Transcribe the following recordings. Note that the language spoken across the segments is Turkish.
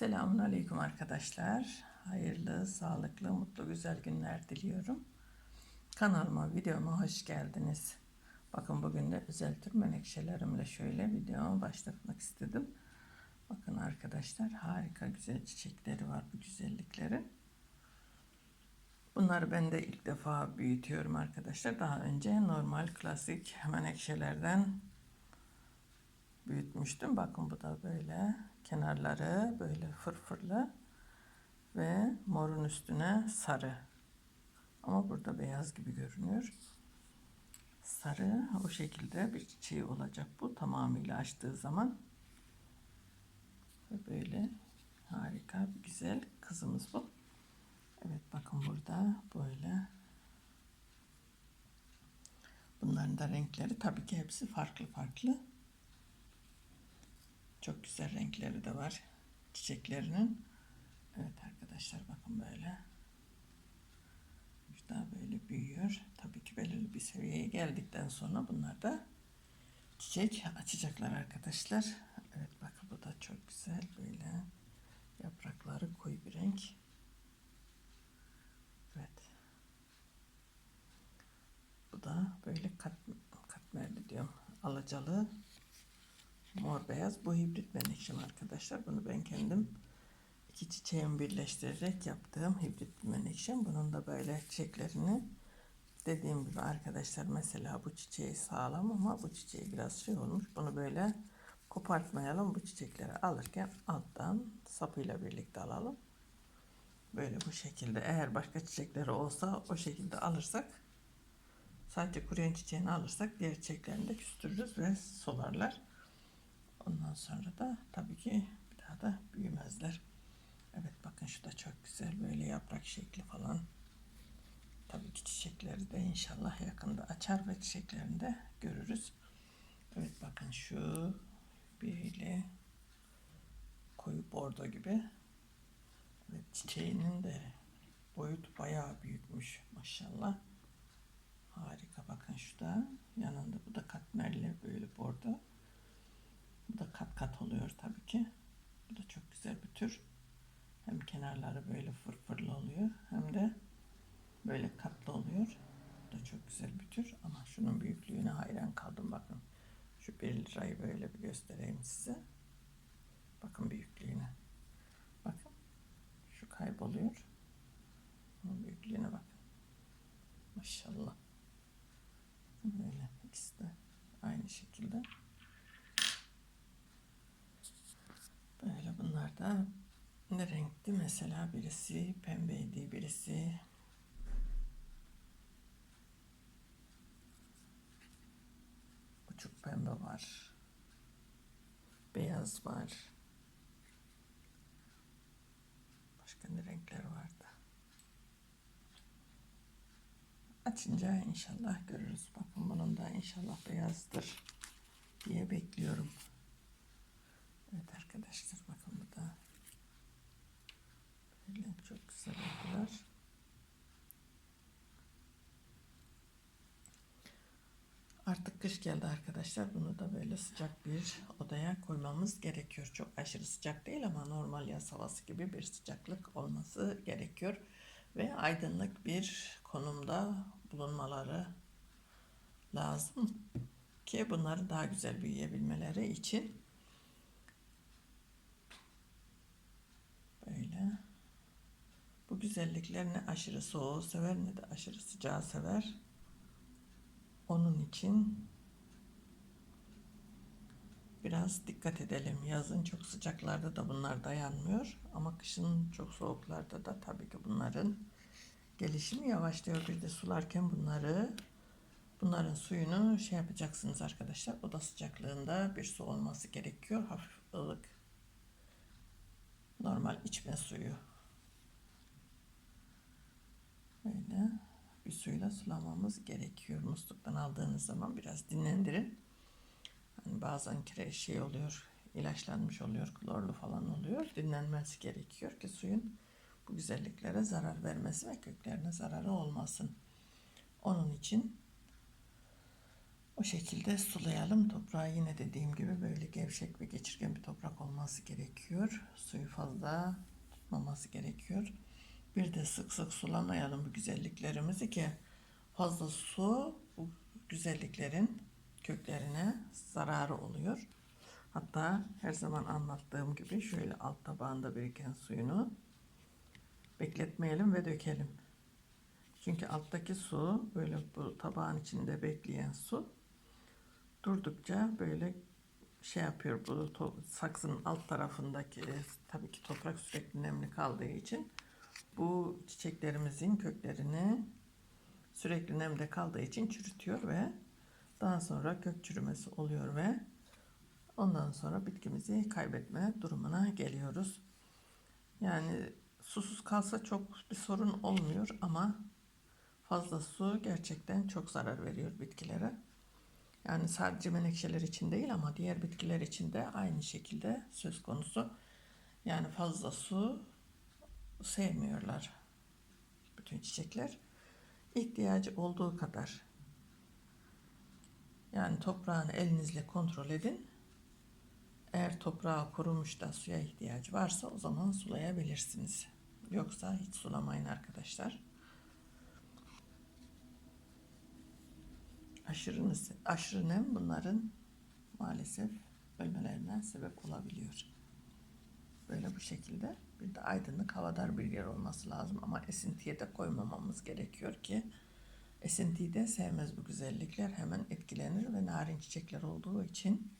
Selamun Aleyküm arkadaşlar. Hayırlı, sağlıklı, mutlu, güzel günler diliyorum. Kanalıma, videoma hoş geldiniz. Bakın bugün de özel tür menekşelerimle şöyle videomu başlatmak istedim. Bakın arkadaşlar harika güzel çiçekleri var bu güzelliklerin. Bunları ben de ilk defa büyütüyorum arkadaşlar. Daha önce normal klasik menekşelerden büyütmüştüm. Bakın bu da böyle kenarları böyle fırfırlı ve morun üstüne sarı. Ama burada beyaz gibi görünüyor. Sarı o şekilde bir çiçeği olacak bu tamamıyla açtığı zaman. Böyle harika bir güzel kızımız bu. Evet bakın burada böyle. Bunların da renkleri tabii ki hepsi farklı farklı. Çok güzel renkleri de var çiçeklerinin. Evet arkadaşlar bakın böyle. Daha böyle büyüyor. Tabii ki belirli bir seviyeye geldikten sonra bunlar da çiçek açacaklar arkadaşlar. Evet bakın bu da çok güzel böyle yaprakları koyu bir renk. Evet. Bu da böyle kat, katmerli diyorum. Alacalı mor beyaz. Bu hibrit menekşem arkadaşlar. Bunu ben kendim iki çiçeğimi birleştirerek yaptığım hibrit menekşem. Bunun da böyle çiçeklerini dediğim gibi arkadaşlar mesela bu çiçeği sağlam ama bu çiçeği biraz şey olmuş. Bunu böyle kopartmayalım. Bu çiçekleri alırken alttan sapıyla birlikte alalım. Böyle bu şekilde eğer başka çiçekleri olsa o şekilde alırsak sadece kuruyan çiçeğini alırsak diğer çiçeklerini de küstürürüz ve solarlar. Sonra da tabii ki bir daha da büyümezler. Evet bakın şu da çok güzel böyle yaprak şekli falan. Tabii ki çiçekleri de inşallah yakında açar ve çiçeklerini de görürüz. Evet bakın şu böyle koyu bordo gibi. Evet çiçeğinin de boyut bayağı büyükmüş maşallah. Harika bakın şu da yanında bu da katmerli böyle bordo. Bu da kat kat oluyor tabii ki. Bu da çok güzel bir tür. Hem kenarları böyle fırfırlı oluyor hem de böyle katlı oluyor. Bu da çok güzel bir tür ama şunun büyüklüğüne hayran kaldım bakın. Şu 1 lirayı böyle bir göstereyim size. Bakın büyüklüğüne. Bakın. Şu kayboluyor. Bunun büyüklüğüne bakın. Maşallah. Böyle ikisi de aynı şekilde. Böyle bunlar da ne renkti? Mesela birisi pembeydi birisi uçuk pembe var beyaz var. Başka ne renkler vardı? Açınca inşallah görürüz. Bakın bunun da inşallah beyazdır diye bekliyorum Evet arkadaşlar bakın bu da böyle çok güzel oldular. Artık kış geldi arkadaşlar. Bunu da böyle sıcak bir odaya koymamız gerekiyor. Çok aşırı sıcak değil ama normal yaz havası gibi bir sıcaklık olması gerekiyor. Ve aydınlık bir konumda bulunmaları lazım ki bunları daha güzel büyüyebilmeleri için Böyle. Bu güzellikler ne aşırı soğuğu sever ne de aşırı sıcağı sever. Onun için biraz dikkat edelim. Yazın çok sıcaklarda da bunlar dayanmıyor. Ama kışın çok soğuklarda da tabii ki bunların gelişimi yavaşlıyor. Bir de sularken bunları bunların suyunu şey yapacaksınız arkadaşlar. Oda sıcaklığında bir su olması gerekiyor. Hafif ılık normal içme suyu. Böyle bir suyla sulamamız gerekiyor. Musluktan aldığınız zaman biraz dinlendirin. Hani bazen kere şey oluyor, ilaçlanmış oluyor, klorlu falan oluyor. Dinlenmesi gerekiyor ki suyun bu güzelliklere zarar vermesi ve köklerine zararı olmasın. Onun için O şekilde sulayalım. Toprağı yine dediğim gibi böyle gevşek ve geçirgen bir toprak olması gerekiyor. Suyu fazla tutmaması gerekiyor. Bir de sık sık sulamayalım bu güzelliklerimizi ki fazla su bu güzelliklerin köklerine zararı oluyor. Hatta her zaman anlattığım gibi şöyle alt tabağında biriken suyunu bekletmeyelim ve dökelim. Çünkü alttaki su böyle bu tabağın içinde bekleyen su durdukça böyle şey yapıyor bu saksının alt tarafındaki tabii ki toprak sürekli nemli kaldığı için bu çiçeklerimizin köklerini sürekli nemde kaldığı için çürütüyor ve daha sonra kök çürümesi oluyor ve ondan sonra bitkimizi kaybetme durumuna geliyoruz. Yani susuz kalsa çok bir sorun olmuyor ama fazla su gerçekten çok zarar veriyor bitkilere. Yani sadece menekşeler için değil ama diğer bitkiler için de aynı şekilde söz konusu. Yani fazla su sevmiyorlar bütün çiçekler. İhtiyacı olduğu kadar. Yani toprağını elinizle kontrol edin. Eğer toprağı kurumuş da suya ihtiyacı varsa o zaman sulayabilirsiniz. Yoksa hiç sulamayın arkadaşlar. Aşırı, aşırı nem bunların maalesef ölmelerine sebep olabiliyor. Böyle bu şekilde. Bir de aydınlık havadar bir yer olması lazım ama esintiye de koymamamız gerekiyor ki esintiyi de sevmez bu güzellikler hemen etkilenir ve narin çiçekler olduğu için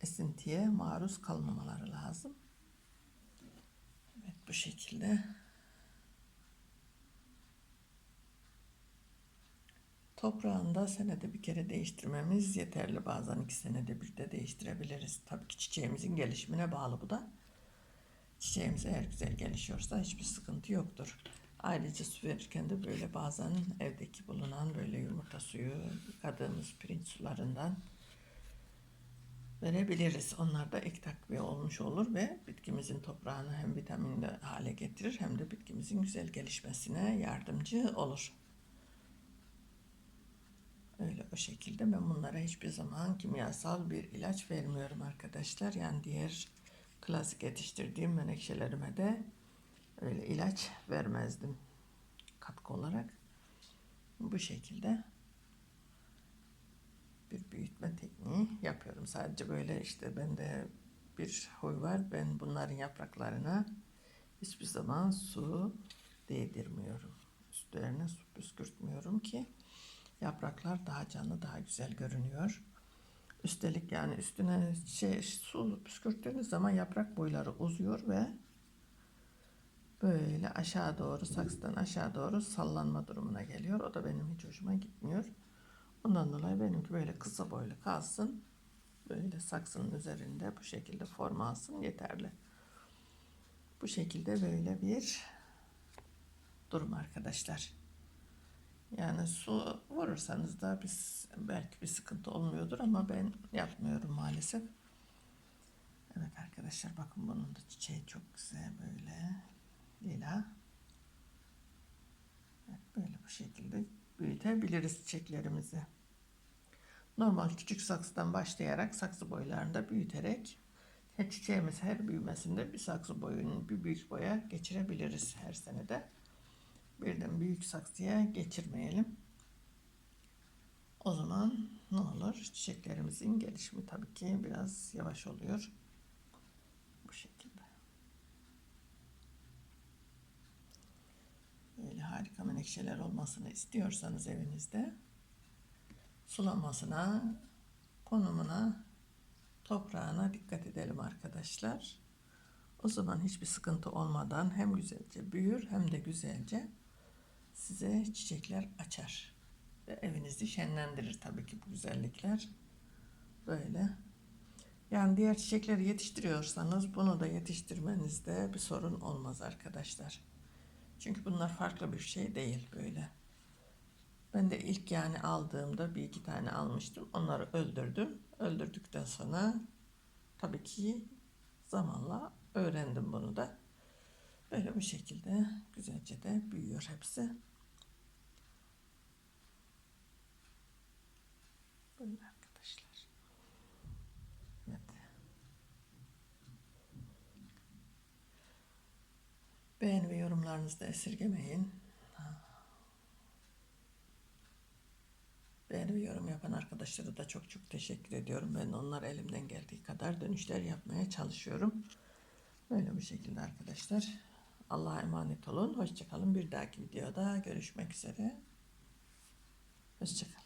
esintiye maruz kalmamaları lazım. Evet bu şekilde Toprağında senede bir kere değiştirmemiz yeterli. Bazen iki senede bir de değiştirebiliriz. Tabii ki çiçeğimizin gelişimine bağlı bu da. Çiçeğimiz eğer güzel gelişiyorsa hiçbir sıkıntı yoktur. Ayrıca su verirken de böyle bazen evdeki bulunan böyle yumurta suyu, yıkadığımız pirinç sularından verebiliriz. Onlar da ek takviye olmuş olur ve bitkimizin toprağını hem vitaminli hale getirir hem de bitkimizin güzel gelişmesine yardımcı olur. O şekilde ben bunlara hiçbir zaman kimyasal bir ilaç vermiyorum arkadaşlar. Yani diğer klasik yetiştirdiğim menekşelerime de öyle ilaç vermezdim katkı olarak. Bu şekilde bir büyütme tekniği yapıyorum. Sadece böyle işte bende bir huy var. Ben bunların yapraklarına hiçbir zaman su değdirmiyorum. Üstlerine su püskürtmüyorum ki yapraklar daha canlı, daha güzel görünüyor. Üstelik yani üstüne şey, su püskürttüğünüz zaman yaprak boyları uzuyor ve böyle aşağı doğru saksıdan aşağı doğru sallanma durumuna geliyor. O da benim hiç hoşuma gitmiyor. Ondan dolayı benimki böyle kısa boylu kalsın. Böyle saksının üzerinde bu şekilde forma alsın yeterli. Bu şekilde böyle bir durum arkadaşlar. Yani su vurursanız da biz belki bir sıkıntı olmuyordur ama ben yapmıyorum maalesef. Evet arkadaşlar bakın bunun da çiçeği çok güzel böyle lila. Evet, böyle bu şekilde büyütebiliriz çiçeklerimizi. Normal küçük saksıdan başlayarak saksı boylarında büyüterek her çiçeğimiz her büyümesinde bir saksı boyunun bir büyük boya geçirebiliriz her senede birden büyük saksıya geçirmeyelim. O zaman ne olur? Çiçeklerimizin gelişimi tabii ki biraz yavaş oluyor. Bu şekilde. Böyle harika menekşeler olmasını istiyorsanız evinizde sulamasına, konumuna, toprağına dikkat edelim arkadaşlar. O zaman hiçbir sıkıntı olmadan hem güzelce büyür hem de güzelce size çiçekler açar. Ve evinizi şenlendirir tabii ki bu güzellikler. Böyle. Yani diğer çiçekleri yetiştiriyorsanız bunu da yetiştirmenizde bir sorun olmaz arkadaşlar. Çünkü bunlar farklı bir şey değil böyle. Ben de ilk yani aldığımda bir iki tane almıştım. Onları öldürdüm. Öldürdükten sonra tabii ki zamanla öğrendim bunu da. Böyle bu şekilde güzelce de büyüyor hepsi. Böyle arkadaşlar. Evet. Beğeni ve yorumlarınızı da esirgemeyin. Beğeni ve yorum yapan arkadaşlara da çok çok teşekkür ediyorum. Ben onlar elimden geldiği kadar dönüşler yapmaya çalışıyorum. Böyle bir şekilde arkadaşlar. Allah'a emanet olun. Hoşçakalın. Bir dahaki videoda görüşmek üzere. Hoşçakalın.